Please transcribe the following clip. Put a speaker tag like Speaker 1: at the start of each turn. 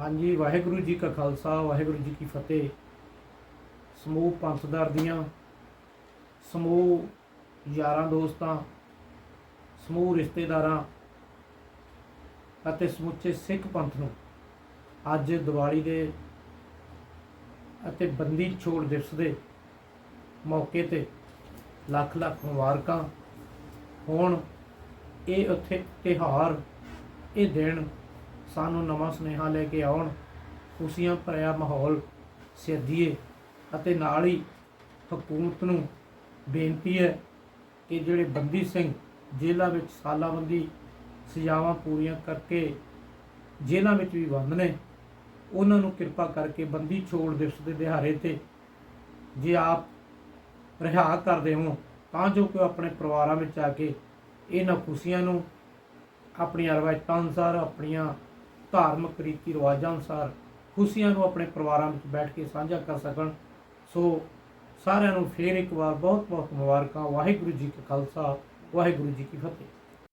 Speaker 1: ਹਾਂਜੀ, ਵਾਹਿਗੁਰੂ ਜੀ ਕਾ ਖਾਲਸਾ, ਵਾਹਿਗੁਰੂ ਜੀ ਕੀ ਫਤਿਹ। ਸਮੂਹ ਪੰਥਦਰ ਦੀਆਂ, ਸਮੂਹ ਯਾਰਾਂ ਦੋਸਤਾਂ, ਸਮੂਹ ਰਿਸ਼ਤੇਦਾਰਾਂ ਅਤੇ ਸਮੁੱਚੇ ਸਿੱਖ ਪੰਥ ਨੂੰ ਅੱਜ ਦੀਵਾਲੀ ਦੇ ਅਤੇ ਬੰਦੀ ਛੋੜ ਦਿਵਸ ਦੇ ਮੌਕੇ ਤੇ ਲੱਖ ਲੱਖ ਮੁਬਾਰਕਾਂ ਹੋਣ। ਇਹ ਉੱਥੇ ਤਿਹਾਰ ਇਹ ਦਿਨ ਸਾਨੂੰ ਨਵਾਂ ਸੁਨੇਹਾ ਲੈ ਕੇ ਆਉਣ। ਖੁਸ਼ੀਆਂ ਭਰਿਆ ਮਾਹੌਲ ਸਿਰਜੀਏ ਅਤੇ ਨਾਲ ਹੀ ਹਕੂਮਤ ਨੂੰ ਬੇਨਤੀ ਹੈ ਕਿ ਜਿਹੜੇ ਬੰਦੀ ਸਿੰਘ ਜੇਲ੍ਹਾਂ ਵਿੱਚ ਸਾਲਾਬੰਦੀ ਸਜ਼ਾਵਾਂ ਪੂਰੀਆਂ ਕਰਕੇ ਜੇਲ੍ਹਾਂ ਵਿੱਚ ਵੀ ਬੰਦ ਨੇ, ਉਹਨਾਂ ਨੂੰ ਕਿਰਪਾ ਕਰਕੇ ਬੰਦੀ ਛੋੜ ਦਿਵਸ ਦੇ ਦਿਹਾੜੇ ਤੇ ਜੇ ਆਪ ਰਿਹਾ ਕਰਦੇ ਹੋ ਤਾਂ ਜੋ ਕਿ ਉਹ ਆਪਣੇ ਪਰਿਵਾਰਾਂ ਵਿੱਚ ਆ ਕੇ ਇਹਨਾਂ ਖੁਸ਼ੀਆਂ ਨੂੰ, ਆਪਣੀਆਂ ਰਵਾਇਤਾਂ ਅਨੁਸਾਰ, ਆਪਣੀਆਂ ਧਾਰਮਿਕ ਰੀਤੀ ਰਿਵਾਜਾਂ ਅਨੁਸਾਰ ਖੁਸ਼ੀਆਂ ਨੂੰ ਆਪਣੇ ਪਰਿਵਾਰਾਂ ਵਿੱਚ ਬੈਠ ਕੇ ਸਾਂਝਾ ਕਰ ਸਕਣ। ਸੋ ਸਾਰਿਆਂ ਨੂੰ ਫੇਰ ਇੱਕ ਵਾਰ ਬਹੁਤ ਬਹੁਤ ਮੁਬਾਰਕਾਂ। ਵਾਹਿਗੁਰੂ ਜੀ ਕਾ ਖਾਲਸਾ, ਵਾਹਿਗੁਰੂ ਜੀ ਕੀ ਫਤਿਹ।